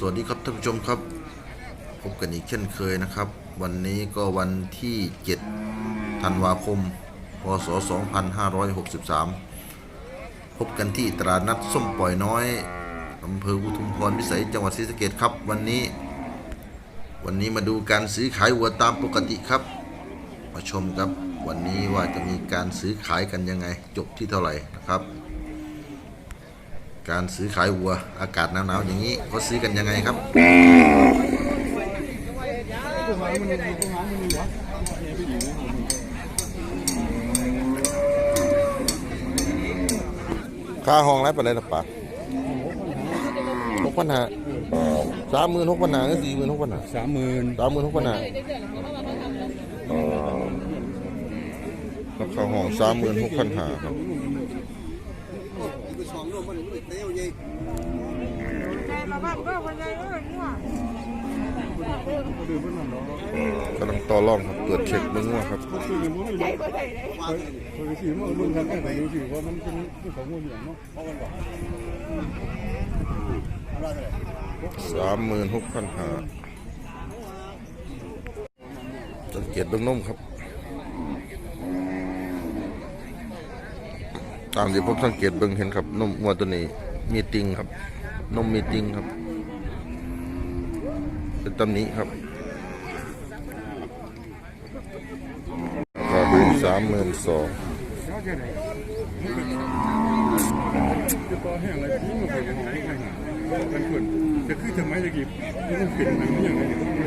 สวัสดีครับท่านผู้ชมครับ พบกันอีกเช่นเคยนะครับ วันนี้ก็วันที่ 7 ธันวาคม พศ 2563 พบกันที่ตลาดนัดส้มปล่อยน้อยอำเภออุทุมพรวิสัยจังหวัดศรีสะเกดครับ วันนี้ วันนี้มาดูการซื้อขายวัวตามปกติครับ มาชมครับ วันนี้ว่าจะมีการซื้อขายกันยังไง จบที่เท่าไหร่นะครับ การซื้อขายวัวอากาศหนาวๆอย่างนี้เขาซื้อกันยังไงครับ ค่าห้องไรไปเลยละปะหกพันห้าสามหมื่นหกพันห้าหรือสี่หมื่นหกพันห้าสามหมื่นสามหมื่นหกพันห้าราคาห้องสามหมื่นหกพันห้าครับ มาบ้านก็คนใหญ่เอ้ยมั่วกำลังต่อรองครับตรวจเช็คเบื้องว่าครับคือมันไม่ได้เคยสิว่าเรื่องกันตั้งแต่ยังสิว่ามันเป็นเรื่องของงูอย่างเนาะสามหมื่นหกพันห้าสังเกตเบื้องนมครับ ตามที่ผมสังเกตเบื้องเห็นครับนมวัวตัวนี้ มีติงครับ นมมีติงครับ เป็นตำหนิครับราคาสามหมื่นสองจะต่อแห้งอะไรที่มันเคยหายไปหากันขึ้นจะคือทำไมตะกี้มันเป็นมันอย่างไร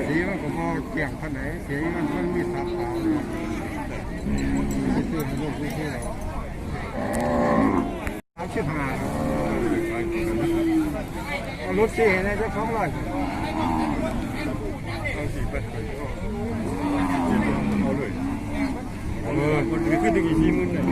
สีมันก็พอเกี่ยงพันไหนสีมันมันมีทับขาเนี่ยไม่ซื้อให้ลูกไม่ซื้อหร สามสิบห้าเอารถสี่นะจะสองร้อยเอาสิไปเอาเลยเออมันขึ้นตะกี้ทีมึงเนี่ย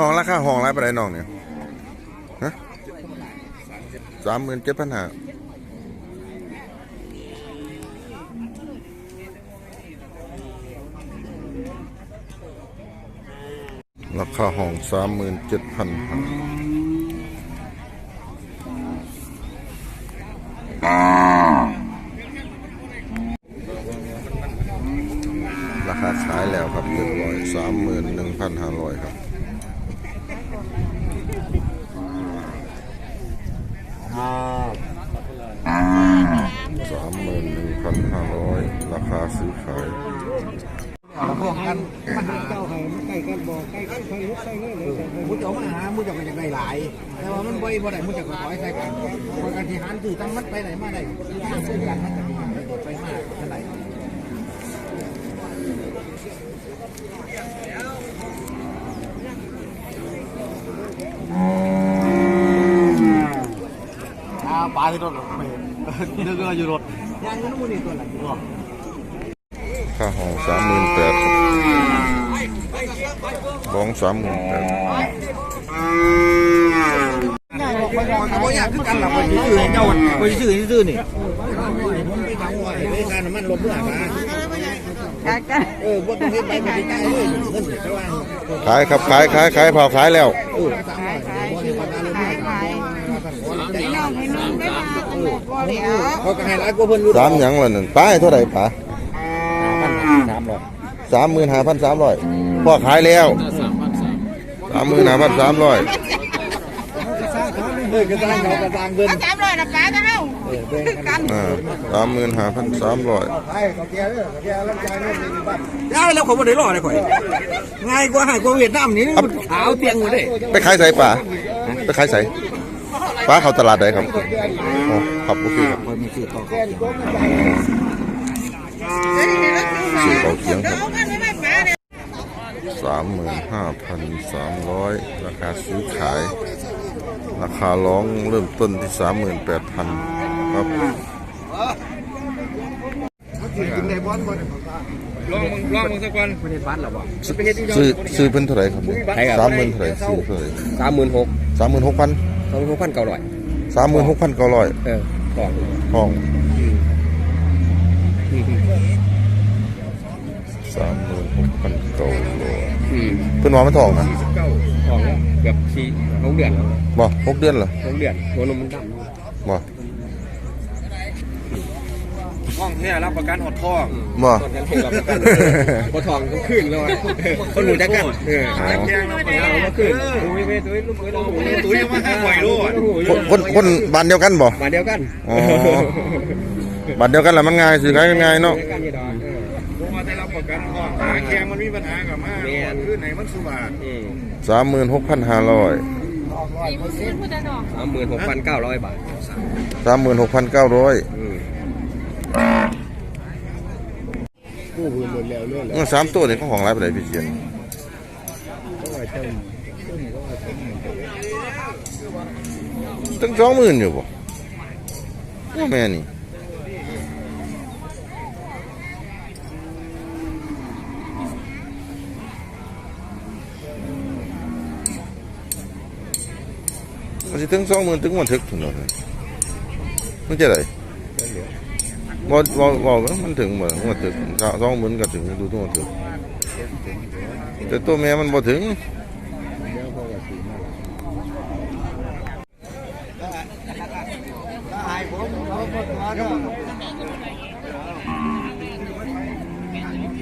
น้องราคาห้องไรไปไหนน้องเนี่ยฮะสามหมื่นเจ็ดพันห้าราคาห้องสามหมื่นเจ็ดพันห้าราคาขายแล้วครับเรียบร้อยสามหมื่นหนึ่งพันห้าร้อยครับ มาได้ทางซื้อกันมันจะมีไปมากเท่าไหร่ปลาที่รถไม่เห็นเนื้อก็อยู่รถยางนั้นมุนี่ตัวไหนค่าห้องสามหมื่นแปดบ้องสามหมื่นแปด ยากคือกันหลับไปซื้อให้เจ้าไปซื้อซื้อนี่ผมไปทำว่าไอ้การมันลบเมื่อมากันกันเออบ่ต้องเฮ็ดไปมันได้เลยเงินแต่ว่าขายครับขายขายขายเผาขายแล้วเออขายขายขายขายให้น้องให้น้องได้มาบ่เดี๋ยวเขาก็ให้ร้ายกว่าเพิ่นรู้สามหยังวันนั้นป้ายเท่าไหร่ป๋าสามร้อยสามหมื่นห้าพันสามร้อยพ่อขายแล้วสามหมื่นห้าพันสามร้อย เออกระซังเขากระซังเพิ่นสามร้อยนะป้าจะเอาเออเบิ่งกันอ่าสามหมื่นห้าพันสามร้อยไอ้เขาแก่เด้อเขาแก่รับใจเงินในบ้านได้แล้วผมบ่ได้รอได้ข่อยง่ายกว่าให้กว่าเวียดนามนี่ขาวเตียงหมดเด้ไปขายใส่ป๋าไปขายใส่ป้าเขาตลาดใดครับอ๋อครับโอเคครับข่อยมีซื้อของซื้อเขาเคียงครับเอากันไม่ไม่ป้าเนี่ยสามหมื่นห้าพันสามร้อยราคาซื้อขาย ราคาร้องเริ่มต้นที่สามหมื่นแปดพันครับกินได้บ่บ่ลองมึงลองมึงสักวันไม่ได้บ้านหรอบ่ซื้อซื้อเพิ่นเท่าไหร่ครับสามหมื่นเท่าไหร่ซื้อเท่าไหร่สามหมื่นหกสามหมื่นหกพันสองพันเก้าร้อยสามหมื่นหกพันเก้าร้อยเออก่อนทองสามหมื่นหกพันเก้าร้อยอืมเพิ่นว่ามันทองนะ เก้าทองแล้วเกือบสี่หกเดือนแล้วบ่หกเดือนเหรอหกเดือนหัวนมมันดำบ่ห้องเนี่ยรับประกันหดทองบ่ตอนนั้นเห็นรับประกันพอทองก็ขึ้นแล้วคนหนูจักกันเออแจ้งเราก็ขึ้นโอ้ยเว้ยตุ้ยลูกเอ้ยลูกเอ้ยตุ้ยมาให้ไหวลูกคนคนคนบ้านเดียวกันบ่มาเดียวกันอ๋อบ้านเดียวกันแหละมันง่ายซื้อขายกันง่ายเนาะ ประกันห้องขาแข็งมันมีปัญหากับมาคือไหนมันสุบาทอืมสามหมื่นหกพันห้าร้อยสามหมื่นหกพันเก้าร้อยบาทสามหมื่นหกพันเก้าร้อยอืมสามตัวนี่เขาของไรไปไหนพี่เชียนตั้งสองหมื่นอยู่บ่โอ้แม่นี่ มันจะถึงสองหมื่นถึงวันถึกถึงหรอมันจะไรบ่บ่บ่มันถึงบ่มันถึงสองหมื่นก็ถึงดูตัวมันถึงแต่ตัวแม่มันบ่ถึง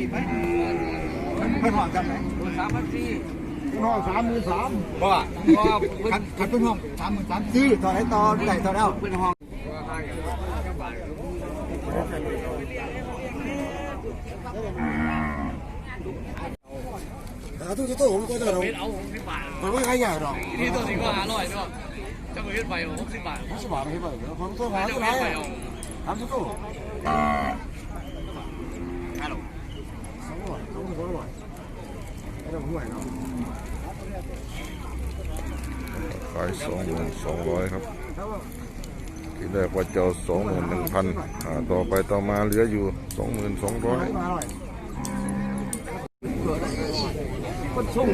เพิ่นห้องกันไหนสามพันสี่ห้องสามหมื่นสาม บ่ ขัดขัดเพิ่นห้องสามหมื่นสามสี่ต่อไหนต่อไหนต่อแล้วเพิ่นห้องตู้ตู้ผมก็จะเรามันไม่ใครใหญ่หรอกนี่ตัวนี้ก็ห้าร้อยเนาะจะมาเฮ็ดไปหกสิบบาทห้าสิบบาทไม่ใช่ป่ะเดี๋ยวผมตัวหาตัวไหนทำตู้ฮัลโหลสองร้อยสองร้อยไม่ต้องห่วยเนาะ ขายสองหมื่นสองร้อยครับ ที่แรกว่าจะสองหมื่นหนึ่งพันต่อไปต่อมาเหลืออยู่สองหมื่นสองร้อยมาหน่อยคนส่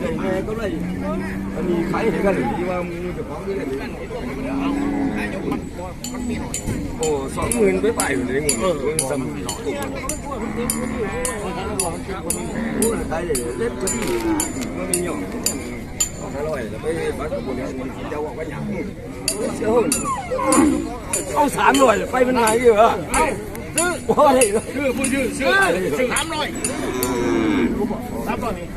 ได้แม่ก็เลยอันนี้ขายให้กันที่ว่ามึงจะของด้วยกันโอ้สองหมื่นไปไปอยู่ในเงินเงินสำขายเล็บก็ดีมันมีหย่อนอร่อยแล้วไปบ้านกั เชี่ยวเอาสามร้อยไปเป็นไงอยู่อะซื้อโอ้ยซื้อผู้ยืดซื้อซื้อสามร้อย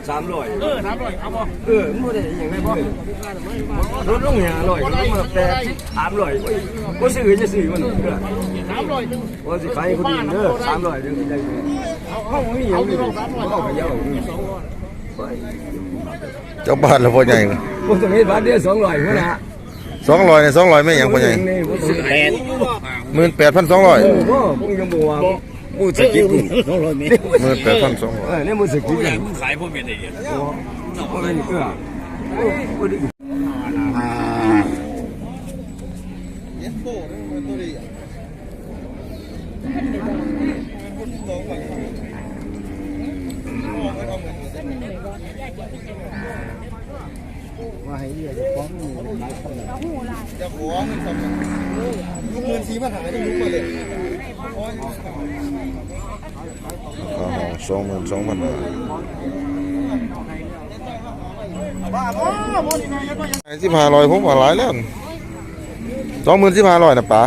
สามร้อยเออสามร้อยเอาบ่เออมันได้อย่างไรบ่รถลงอย่างอร่อยมันมาแปดสามร้อยก็ซื้อจะซื้อมันเออสามร้อยว่าสิไปคนอื่นเด้อสามร้อยเดี๋ยวได้เขาไม่มีอย่างนี้เขาไปเยอะ เจ้าบ้านแล้วพ่อใหญ่ผมจะให้บาทเดียวสองร้อยเท่านั้นสองร้อยเนี่ยสองร้อยไม่หยังพ่อใหญ่แปดหมื่นแปดพันสองร้อยเออก็ผมยังบอกว่ามูสกิปหมื่นแปดพันสองร้อยเออเนี่ยมูสกิปเนี่ยขายพวกเมียนเองโอ้ยเออโอ้โอ้ดิ มาให้เรียกของหนึ่งหลายคนจะของสองลูกเงินสีมาหาจะลุกมาเลย ส องหมื่นสองพันสิบห้าร้อยผมว่าหลายแล้วสองหมื่นสิบห้าร้อยนะป๋า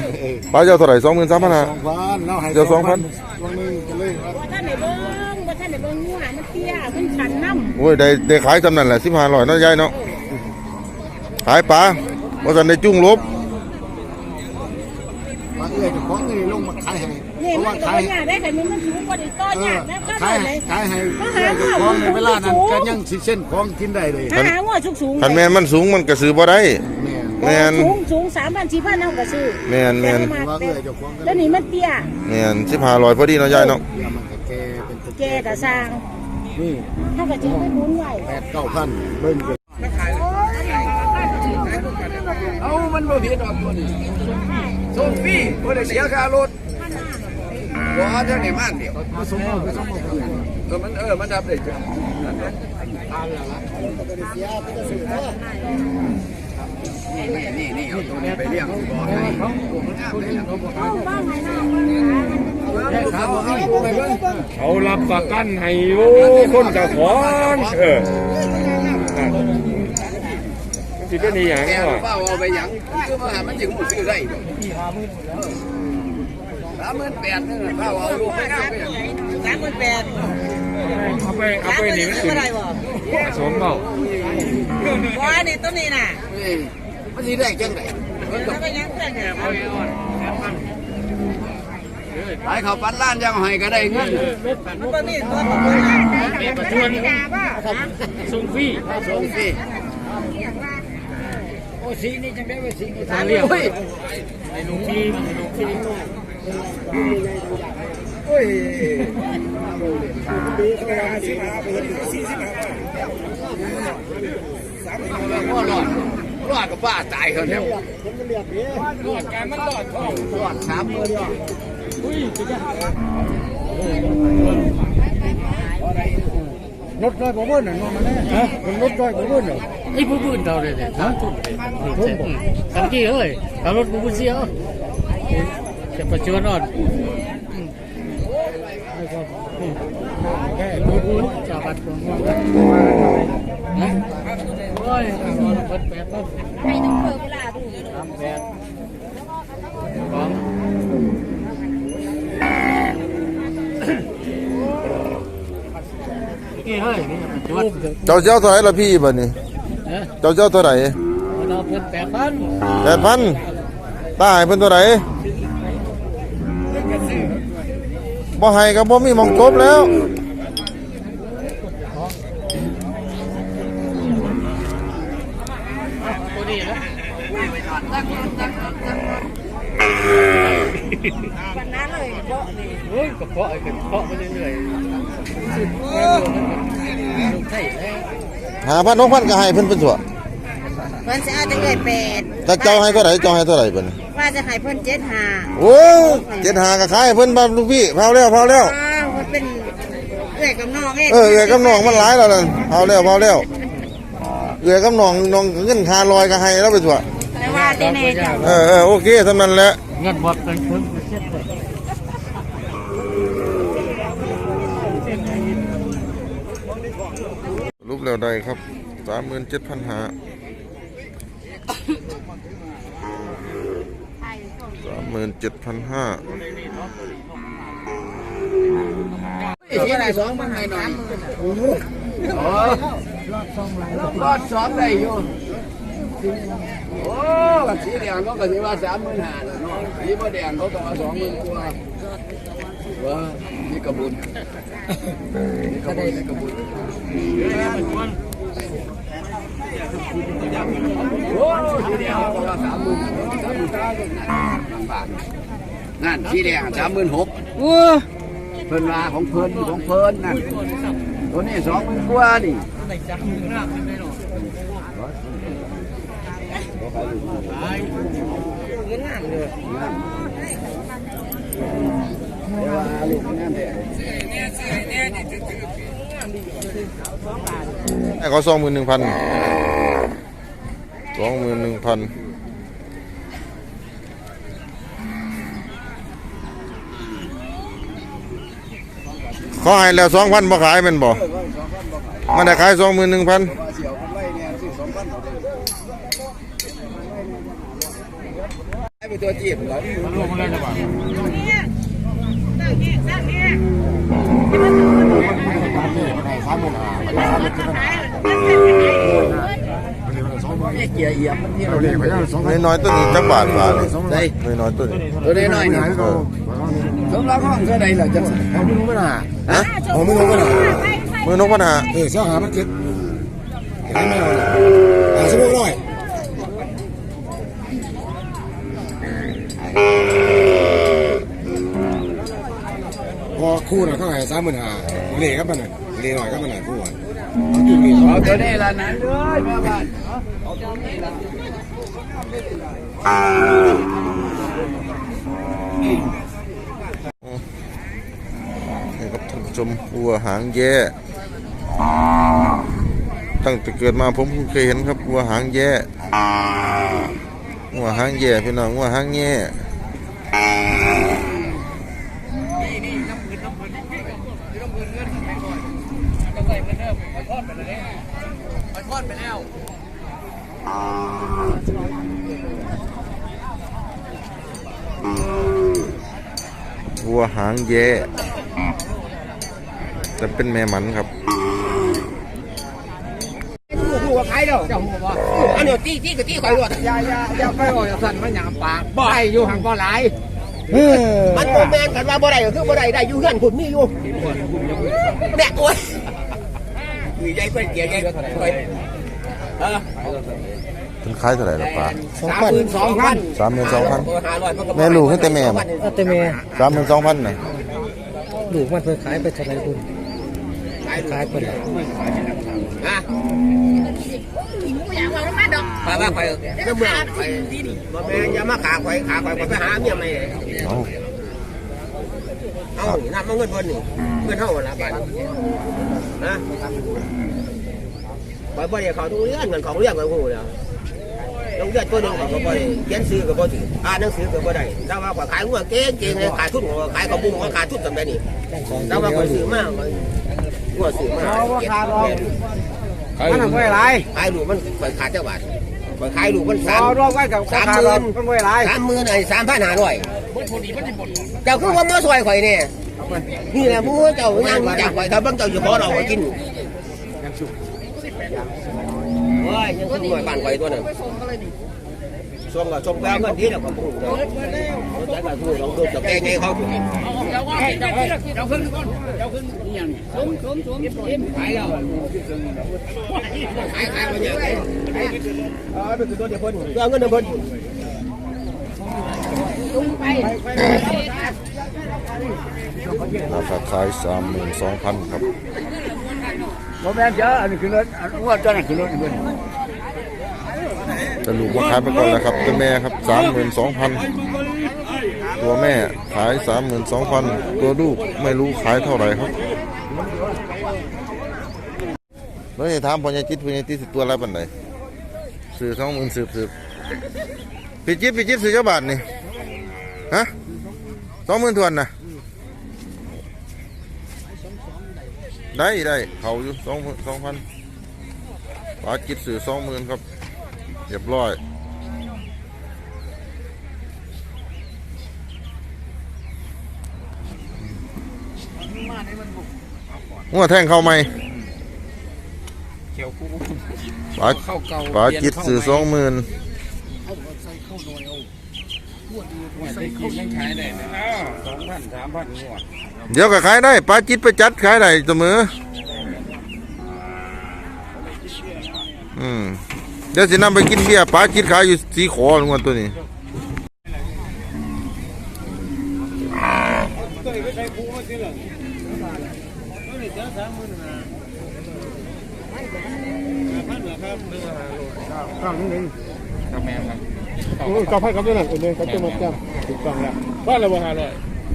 ป๋าจะเอาเท่าไหร่สองหมื่นสามพันห้าสองพันเราให้เดี๋ยวสองพันวันนึงกันเลยว่าท่านไหนเบิ้งว่าท่านไหนเบิ้งงูหามันเตี้ยมันขันน้ำโอ้ยได้ได้ขายจำนั่นแหละสิบห้าร้อยเนาะยายเนาะขายป๋าว่าสันได้จุ้งลบมาเอื้อยจะของนี่ลงมาขายให้นี่ เพราะมัว่านต่อขายหยาได้แต่มันมันสูงกว่าเด็กต่อหยาแล้วก็ขายเลยขายให้เอื้อยจะของในเวลานั้นก็ยังสิเส้นของกินได้เลยถ้าหาว่าสูงสูงคันแม่นมันสูงมันกระสือบ่ได้แม่แม่นสูงสูงสามพันสี่พันเอากระซื้อแม่นแม่นว่าเอื้อยจะของกันแล้วนี่มันเตี้ยแม่นสิบห้าร้อยพอดีเนาะยายเนาะเดี๋ยวมันก็แก่เป็นตะแกกระซางนี่ถ้ากระจิ้งไม่คุ้นไหวแปดเก้าพันเบิ่งกันเอามันบ่ผิดดอกตัวนี้ส่งฟรีบ่ได้เสียค่ารถ บ่เอาเท่านี้มันเดียวมาส่งมาไปส่งมาเพื่อนเออมันเออมันดับได้จ้ะเตัวนี้ไปเลี้ยงบ่ให้เขารับประกันให้โอ้คนเจ้าของเออสิเป็นอีหยังแกวะเฝ้าเอาไปหยังคือว่ามันจึงหมดซื้อได้สามหมื่นแปดนี่เฝ้าเอาลูกไปเอาไปสามหมื่นแปดเอาไปเอาสามไปหนนี่นี่มันซื้อเป็นอะไรบ่สมเปล่าว่านี่ต้นนี้น่ะมันสิได้จังไดมันก็แล้วก็ยังแต่งงานขายข้าปั้นร้านยังให้ก็ได้เงินมันก็นี่ตัวของมันนะประชวนส่งฟรีส่งสิทางเรียกโอ้ยลุงทีลุงที โอ้ยพ่อรอดรอดกับป้าตายเขาแล้วรอดการมันรอดรอดสามหมื่นรถร้อยกว่าเบิ้ลน่ะนอนมาแน่ฮะมันรถร้อยกว่าเบิ้ลเหรอไอ้ผู้พื้นเราเลยเนี่ยทั้งทุนเลยทั้งที่เอ้ยขับรถผู้เสีย จะประชวนอ่อนแค่รถรถชาวบ้านคนว่าโอ้ยนอนเปิดแปดต้นให้น้องเพิ่มเวลาดูสามแปดสองนี่เฮ้ยนี่ประชวนเจ้าเจ้าเท่าไหร่ละพี่บัดนี้เอ๊ะเจ้าเจ้าเท่าไหร่เราเพิ่นแปดพันแปดพันตาให้เพิ่นเท่าไหร่ บ่ให้ก็บ่มีมองจบแล้ววนี้นะวันนั้นเลยเบาะนี่เฮ้ยกระเพาะไอ้กระเพาะไปเรื่อยๆหาพันหกพันก็ให้เพิ่นเป็นถั่วเพิ่นจะเอาจังเลยแปดถ้าเจ้าให้เท่าไหร่เจ้าให้เท่าไหร่บัดนี้ ว่าจะให้เพิ่นเจ็ดห้าโอ้เจ็ดหาก็ขายให้เพิ่นบ่ลูกพี่เผาแล้วเผาแล้ว อ้าวมันเป็นเอื้อยกับน้องเองเออเอือกับน้องมันหลายแล้วนั่นเผาแล้วเผาแล้วเอือกับน้องน้องเงิน500ก็ให้แล้วไปถั่วแต่ว่าที่แน่จ้ะเออเออโอเคเท่านั้นแหละ เงินบดเป็นเพิ่มเช็ดเลยรูปแล้วได้ครับสามหมื่นเจ็ดพันหา สามหมื่นเจ็ดพันห้าที่ไหนสองมันให้หน่อยโอ้รอดสองได้อยู่โอ้กับสีแดงเขาก็สิว่าสามหมื่นห้านะสีบ่แดงเขาก็ว่าสองหมื่นกว่าว้านี่กระบุญนี่กระบุญนี่กระบุน นั่นสีแดงสามหมื่นหกเพิ่นว่าของเพิ่นของเพิ่นนั่นตัวนี้สองหมื่นกว่าดิเดี๋ยวว่าลูกงานเด็กให้เขาสองหมื่นหนึ่งพัน สองหมื่นหนึ่งพันเขาให้แล้วสองพันบ่ขายแมันบ่มันได้ขายสองหมื่นหนึ่งพันเสียวกันไว้เนี่ยสิสองพันเอาเด้อให้เป็นตัวจีบเหรอเนี่ยตั้งนี่ยตั้งเนี่ ยไอ้เกียร์เอียมมันที่เราเรียกน้อยๆตัวนี้จักบาทบาทได้น้อยๆตัวนี้ตัวน้อยๆนี่เออสำหรับห้องเท่าใดล่ะจังเอาไม่รู้ไม่น่าฮะเอาไม่รู้ไม่น่ามือนกปัญหาเออเสื้อหามันเก็บเห็นไหมเอาล่ะหาสิบหกร้อยพอคู่น่ะเขาให้สามหมื่นห้าเล่ครับมันน่ะเล่หน่อยครับมันน่ะคู่อะเอาจุดนี้เอาตัวนี้ล่ะนั้นเด้อแม่บ้าน ให้กับท่านผู้ชมวัวหางแย่ตั้งแต่เกิดมาผมเพิ่งเคยเห็นครับวัวหางแย่งัวหางแย่พี่น้องงัวหางแย่ วัวหางแย่จะเป็นแม่หมันครับหัวใครเด้อเจ้าหัวบ่อันนี้ตีตีก็ตีข่อยรวดอย่าอย่าอย่าไปอ่อยสั่นมันหยามปากบ่ให้อยู่ห่างบ่หลายมันบ่แม่นกันว่าบ่ได้ก็คือบ่ได้ได้อยู่เฮือนคุณมีอยู่แม่โอ้ยมีใจเพิ่นเกลียดใจข่อยเออ เป็นคล้ายเท่าไหร่ล่ะป้าสามหมื่นสองพันสามหมื่นสองพันห้าร้อยนก็บ่แม่ลูกให้แต่แม่บ่เอาแต่แม่สามหมื่นสองพันน่ะลูกมันเพิ่นขายไปเท่าไหร่คุณขายเพิ่นฮะไปว่าไปเมื่อเมื่อไปบ่แม่นอย่ามาขาข่อยขาข่อยไปหาเมียใหม่เอาเอานี่นำมาเงินเพิ่นนี่เงินเฮาล่ะบัดนะบ่บ่ได้เข้าทุกเรื่องเงินของเรื่องของฮู้แล้ว โรงเรียนตัวหนึงก็บ่ได้เขียนซื้อก็บ่ถืออ่านหนังสือก็บ่ได้แต่ว่าก็ขายหัวเก่งๆเลยขายทุนก็ขายกระบุงก็ขายทุนจำได้นี่แต่ว่าก็ซื้อมาหัวซื้อมาขาดมันไม่ไรขายลูกมันไปขาดเจ้าบาทไปขายลูกมันสามรอไว้กับสามหมื่นมันไม่ไรสามหมื่นไอ้สามพันห้าร้อยเจ้าคือว่ามาซอยข่อยเนี่ยนี่แหละมูเจ้าย่างจากข่อยถ้าเบิ่งเจ้าอยู่ขอเราก็กิน โอ้ยยังคือหน่วยบ้านข่อยตัวนั้นส่งก็ส่งไปเอาเงินที่แล้วก็พูดเจ้าใจก็พูดลองดูจะแก้ไงเขาขายแล้วขายขายมาเนี่ยเออเป็นตัวเดียวคนเอาเงินเดียวคนราคาขายสามหมื่นสองพันครับ ผมแม่เจออันนี้คือรถอันนี้ว่าเจ้านั่นคือรถเงินจะลูกว่าขายไปก่อนแล้วครับตัวแม่ครับสามหมื่นสองพันตัวแม่ขายสามหมื่นสองพันตัวลูกไม่รู้ขายเท่าไหร่ครับแล้วจะถามพญาจิตพญาจิตสิตัวอะไรปันไหนซื้อสองหมื่นสืบสืบพี่จิตพี่จิตซื้อเจ้าบาทนี่ฮะสองหมื่นทวนนะ ได้ได้เขาอยู่สองสองพันปลาจิตซื้อสองหมื่นครับเรียบร้อยงัวแท่งเข้าไหมปลาปลาจิตสื่อสองหมื่น ได้กินยังขายได้นะอ้าวสองพันสามพันงวดเดี๋ยวก็ขายได้ปลาจิตไปจัดขายได้เสมอ อืมเดี๋ยวสินำไปกินเบียร์ปลาจิตขายอยู่สีขอลงมาตัวนี้ข้างนึงครับแม่ครับโอ้ยกับให้กับด้วยนั่นคนเดียวเขาจะมาจ้ำถูกต้องแล้วบ้านเราบ่หาเลย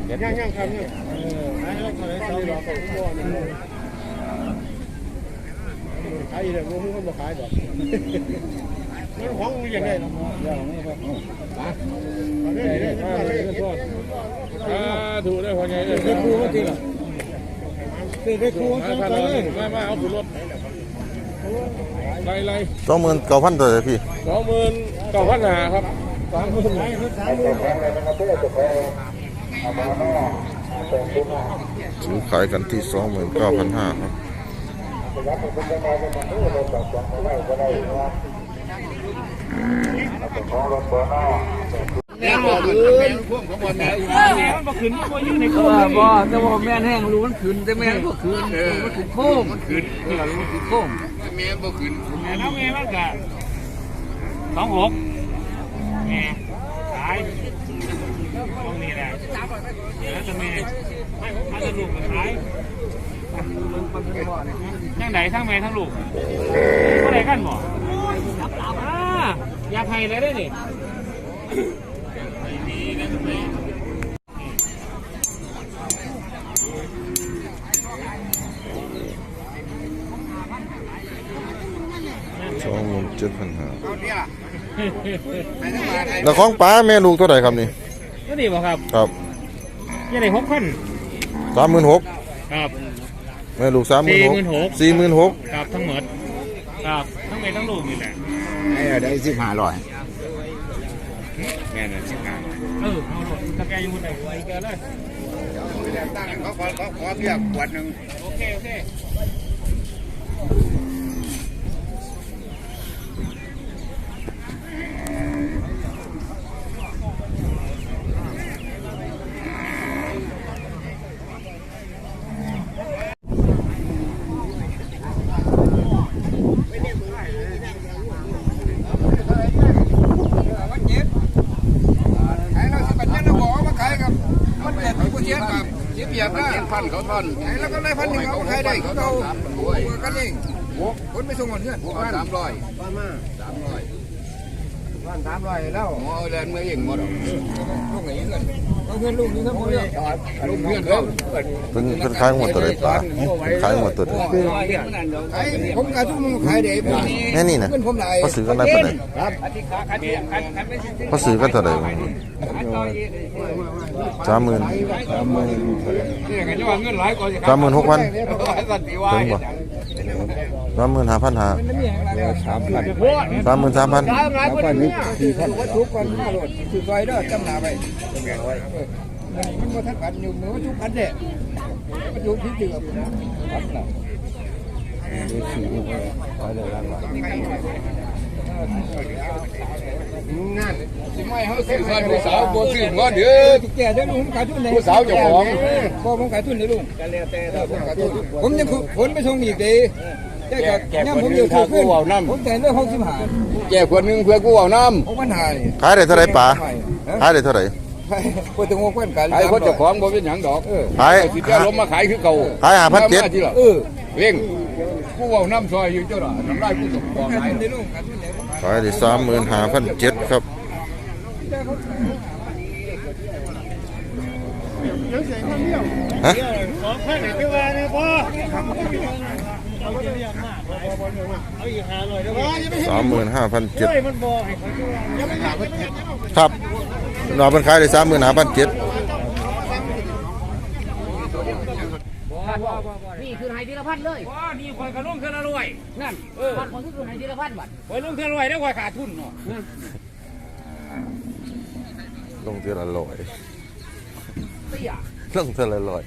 ย่างย่างครับเนี่ยเออให้เราขายสามดอกของพ่อนี่ขายอีกแล้วงูมันบ่ขายดอกมันของมึงยังไงเนาะอย่างนี้ครับได้ได้ได้ได้พ่ออ่าถูกได้พอไงเลยได้ครูมาทีละได้ครูมาเลยมามาเอาขึ้นรถไล่ไล่สองหมื่นเก้าพันตัวเลยพี่สองหมื่น เก้าพันหาครับสามหมื่นซื้อขายกันที่สองหมื่นเก้าพันห้าครับแม่บอกคืนเออบ่แต่ว่าแม่แห้งรู้มันขึ้นแต่แม่ก็ขึ้นมันขึ้นโค้งมันขึ้นเออมันขึ้นโค้งแม่น้องแม่มันกะ สองหกแง่ขายตรงนี้แหละแล้วจะแม่ถ้าจะลูกก็ขายทั้งไหนทั้งแม่ทั้งลูกก็ได้กันบ่อ่าอยากให้เลยได้นี่ เจ็ดพันห้า เอาเนี่ยล่ะไหนจะมาไหน แล้วของป้าแม่ลูกเท่าไหร่ครับนี่ก็ดีบ่ครับครับยังได้หกพันสามหมื่นหกครับแม่ลูกสามหมื่นหก46,000สี่หมื่นหกครับทั้งหมดครับทั้งเมทั้งลูกนี่แหละไอ้ได้สิบห้าร้อยแม่น่ะสิบห้าเออเอาลูกตะแกยังบ่ได้ไว้แกเลยตั้งเขาขอเขาขอเพียงขวดหนึ่งโอเคโอเค ไอ้เราสิบัญญัติเราบอกว่าขายกับมันเจ็ดกูเสียกับเสียเปรียบนะ พันเขาทอนไอ้แล้วก็ได้พันหนึ่งเขาขายได้เขาเอากันเองคนไม่ส่งเงินเพื่อนสามร้อยสามร้อยพันสามร้อยแล้วหมอเรียนเมื่อเองหมดลูกไหนเงิน เอาเงินลูกนี่งหมดเลยลูกเงินเขาเพิ่นเพิ่นขายหมดตัวเลยป้าเพิ่นขายหมดตัวเลยไอ้ผมกระทุ่มขายได้ผมแม่นี่นะเงินผมได้เขาซื้อกันได้ปานใดเขาซื้อกันเท่าไหร่สามหมื่นสามหมื่นหกพันถึงบ่ สามหมื่นห้าพันหาสามพันสามหมื่นสามพันสามพันนี่สี่พันทุกคนห้าร้อยคือไฟเด้อจำหนาไปมันมาทักกันอยู่เหมือนว่าทุกพันเด้วัตถุที่เดือดครับเรางาน สิไม่เขาซื้อซอยผู้สาวบ่ซื้อหัวเด้อแก่ได้ลุงขายทุนเลยผู้สาวเจ้าของพ่อผมขายทุนเลยลุงผมขายทุนผมยังขนไปส่งอีกดีแต่ก็ย่ำผมอยู่ถูกขึ้นผมแต่เรื่องหกสิบห้าแก่คนหนึงเพื่อกูเอาน้หกพันห้านี่ขายได้เท่าไหร่ป้าขายได้เท่าไหร่พอถึงหกพันกันำไอ้คนเจ้าของบ่เป็นหยังดอกขายสิเจ้าลมมาขายคือเก่าขายห้าพันเจ็ดที่ละเออเร่งกูเอาน้ำซอยอยู่เจ้าล่ะน้ำลายกูตกบ่ขาย ขายทุนเลยลุงขายทุนเลยขายได้สามหมื่นห้าพันเจ็ดครับฮะสองพันเนี่ยพี่ว่ามหมื่นห้าพันเจ็ดเฮ้ยมันบ่ให้เขาดูยังไม่อยากครับเราเป็นขายได้สามหมื่นห้าพันเจ็ด นี่คือไฮธีรพัฒน์เลยว่านี่คอยกระลุ่งเครื่องละรวยนั่นเออบัตรของคือไฮธีรพัฒน์บัตรคอยลุ่งเครื่องรวยแล้วคอยขาดทุนเนาะลงเท่าละร้อยเตี้ยลงเท่าละร้อย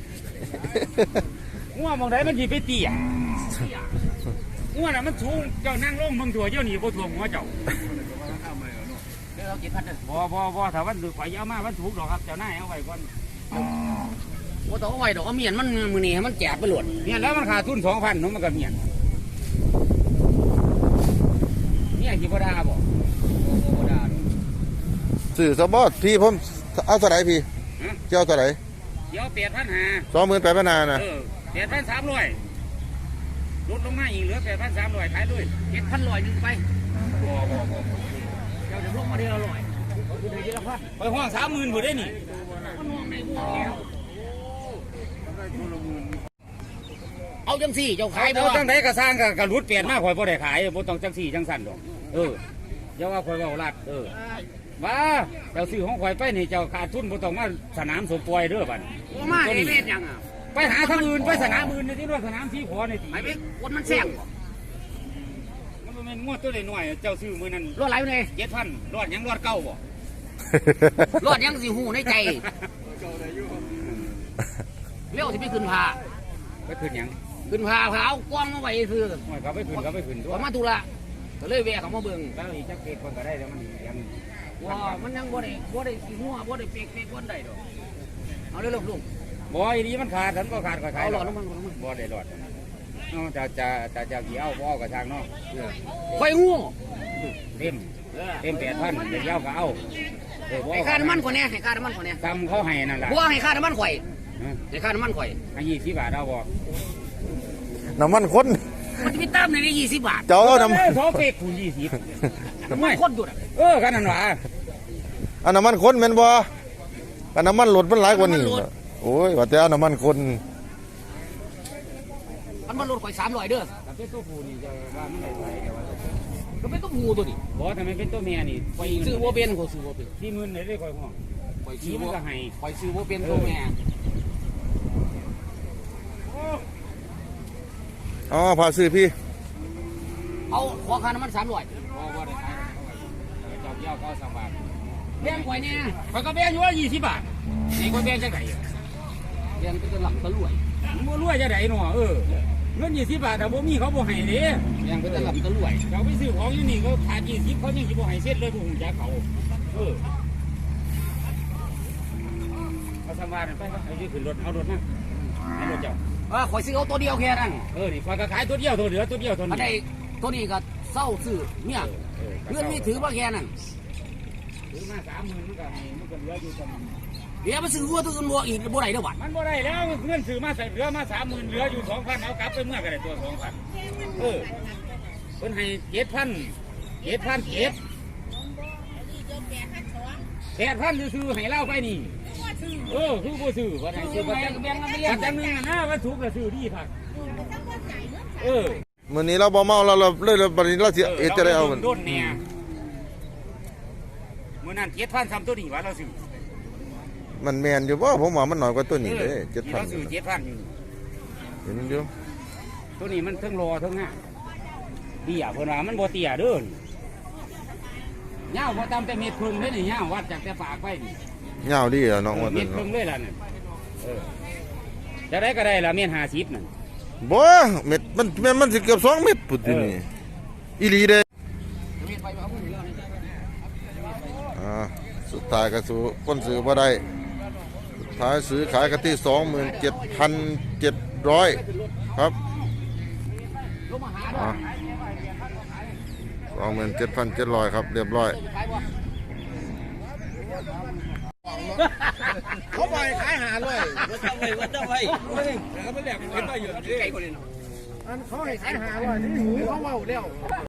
ง่วงมองได้มันหยิบไปเตี้ยง่วงน่ะมันสูงเจ้านั่งลงมึงถั่วเจ้าหนีบ่ถ่วงหัวเจ้าเดี๋ยวเราเก็บพันเลยบ่บ่บ่ถ้าวันข่อยเอามามันถูกดอกครับเจ้านายเอาไว้ก่อน โอ้ต้องเอาไว้ดอกเอาเมียนมันมือนี่ให้มันแจกไปหลดเนี่ยแล้วมันขาดทุนสองพันมันก็เมียนเนี่ยกี่บ่ได้บ่โอ้ดาดสื่อสบอดพี่ผมเอาเท่าไหร่พี่เจ้าเท่าไหร่เดี๋ยวเปลี่ยนพันหาสองหมื่นแปดพันห้านะเออเปลี่ยนพันสามร้อยลดลงมาอีกเหลือเปลี่ยนพันสามร้อยขายด้วยเก็บพันลอยหนึ่งไปบ่บ่บ่เดี๋ยวจะลงมาเดียวละลอยคือไฮธีรพัฒน์ไปห้องสามหมื่นบ่ได้นี่ เอาจังสี่เจ้าขายขายบ่บ่จังไดก็สร้างก็ก็รุดเปลี่ยนมาข่อยบ่ได้ขายบ่ต้องจังสี่จังสั่นดอกเอออย่าว่าข่อยเว้าลัดเออว่าเจ้าซื้อของข่อยไปนี่เจ้าขาดทุนบ่ต้องมาสนามสมปล่อยเด้อบัดโอ้มาเอเล่นยังอะไปหาทางอื่นไปสนามอื่นในที่นู่นสนามที่ขอในที่ไอ้เบ๊กคนมันแซ่บมันบ่แม่นงวดตัวใดหน่อยเจ้าซื้อมื้อนั้นรอดไหลไปเลย7,000รอดหยังรอดเก่าบ่รอดยังสิหูในใจ เลี้ยวสิไปขึ้นพาไปขึ้นหยังขึ้นพาพาเอากล้องมาไว้ซื้อโอ้ยเขาไปขึ้นเขาไปขึ้นตัผวมมาตุละก็เลยแวะเขามาเบิ่งแล้วอีกจักเกตคนก็ได้แล้วมันยังว่ามันยังบ่ได้บ่ได้สิหัวบ่ได้เปกเปกวันใดดอกเอาเลยลูกลุงบ่อีนี้มันขาดฉันก็ขาดก็ขายเอาหลอดน้ำมันหลอดน้ำมันบ่ได้หลอดเนาะจะจะจะจะกี่เอาบ่เอาก็ทางเนาะข่อยงูเต็มเต็ม8,000จะเอาก็เอาเออบ่ให้ค่าน้ำมันข่อยแน่ให้ค่าน้ำมันข่อยแน่ซ้ำเขาให้นั่นล่ะบ่ให้ค่าน้ำมันข่อย ฮะให้ค่าน้ำมันข่อยให้20บาทเอาบ่น้ำมันคนมันจะมีตามในนี้20บาทเจ้าเอาน้เอ้ยเขาเฟกคูณ20น้ำมันคนอยู่น่ะเออกันนั่นหว่าำอันน้ำมันคนแม่นบ่อันน้ำมันหลดมันหลายกว่านี้น่ะโอ้ยว่าแต่เอาน้ำมันคนมันมันลดข่อย300เด้อแต่เป็นตัวผู้นี่จะว่ามันได้ไปแต่ว่าก็ไม่ต้องหูตัวนี้บอกทำไมเป็นตัวแม่นี่ไปซื้อว่าเป็นเขาซื้อว่าเป็นที่มื่นเลยได้คอยห้องคอยชี้ซื้อมันว่าก็ให้คอยซื้อว่าเป็นตัวแม่ อ๋อพาซื้อพี่เอาขอค่าน้ำมันสามร้อยพอว่าได้ขายเจ้าเจ้าก็สบายแบ่งไว้เนี่ยคอยก็แบ่งอยู่ว่ายี่สิบบาทนี่ก็แบ่งจะไหนแบ่งเป็นหลักตะลุ่ยมันรวยจะไหนหนอเออเงินยี่สิบบาทแต่บ่มีเขาบ่ให้เด้แบ่งเป็นหลักตะลุ่ยเขาไปซื้อของอยู่นี่เขาขาดยี่สิบเขายังสิบ่ให้เสร็จเลยพวกหุ่นจักเขาเออเอาสบายไปไปเอาที่ขึ้นรถเอารถนะให้รถเจ้า อ่าคอยซื้อเอาตัวเดียวแค่นั้นเออนี่คอยก็ขายตัวเดียวตัวเหลือตัวเดียวตัวอันนี้ใดตัวนี้ก็เศร้าซื้อเนี่ยเงินมีถือว่าแค่นั้นซื้อมาสามหมื่นมันก็ให้มันก็เหลืออยู่ประมาณเดี๋ยวมาซื้อวัวตัวอื่นวัวอีกบ่ได้เด้อบัดมันบ่ได้แล้วเงินซื้อมาใส่เหลือมาสามหมื่นเหลืออยู่สองพันเอากลับไปเมื่อก็ได้ตัวสองพันเออเพิ่นให้เจ็ดพันเจ็ดพันเจ็ดแปดพันซื้อให้เล่าไปนี่ เออคือบ่ซื้อว่าไหนซื้อว่าจังแบ่งกันไปเรียนจังหนึงนะว่าถูกก็ซื้อดีพักเออมื้อนี้เราบ่เมาเราเราเลยเราบัดนี้เราสิเอ็ดจะได้เอามันโดนเนี่ยมื่อนั้นเจ็ดพันทำตัวนี้ว่าเราซื้อมันแม่นอยู่บ่ผมว่ามันน้อยกว่าตัวนี้เด้เราซื้อ7,000เจ็ดพันอยู่เห็นอยู่ตัวนี้มันเทั้งรอเทั้งง่ายเตี้ยเพิ่นว่ามันบ่เตี้ยเด้อเงาวบ่ตามแต่เม็ดพึ่งเด้อนี่เงาววัดจากแต่ฝากไปนี่ ยาวดีอะน้องว่าเม็ดพึ่งเลยล่ะนั่นเออจะได้ก็ได้ละเม็ด50นั่น บ่เม็ดมันแม่นมันสิเกือบ2เม็ดพุดอยู่นี่อีหลีเด้อ่าสุดท้ายก็สู้คนซื้อบ่ได้สุดท้ายซื้อขายกันที่ 27,700 ครับลงมาหาด้วยสองหมื่นเจ็ดพันเจ็ดร้อยครับ เรียบร้อย เขาปล่อยขายหาเลยว่าทำไมว่าทำไมอันเขาให้ขายหาเลยนี่หูเขาเมาแล้ว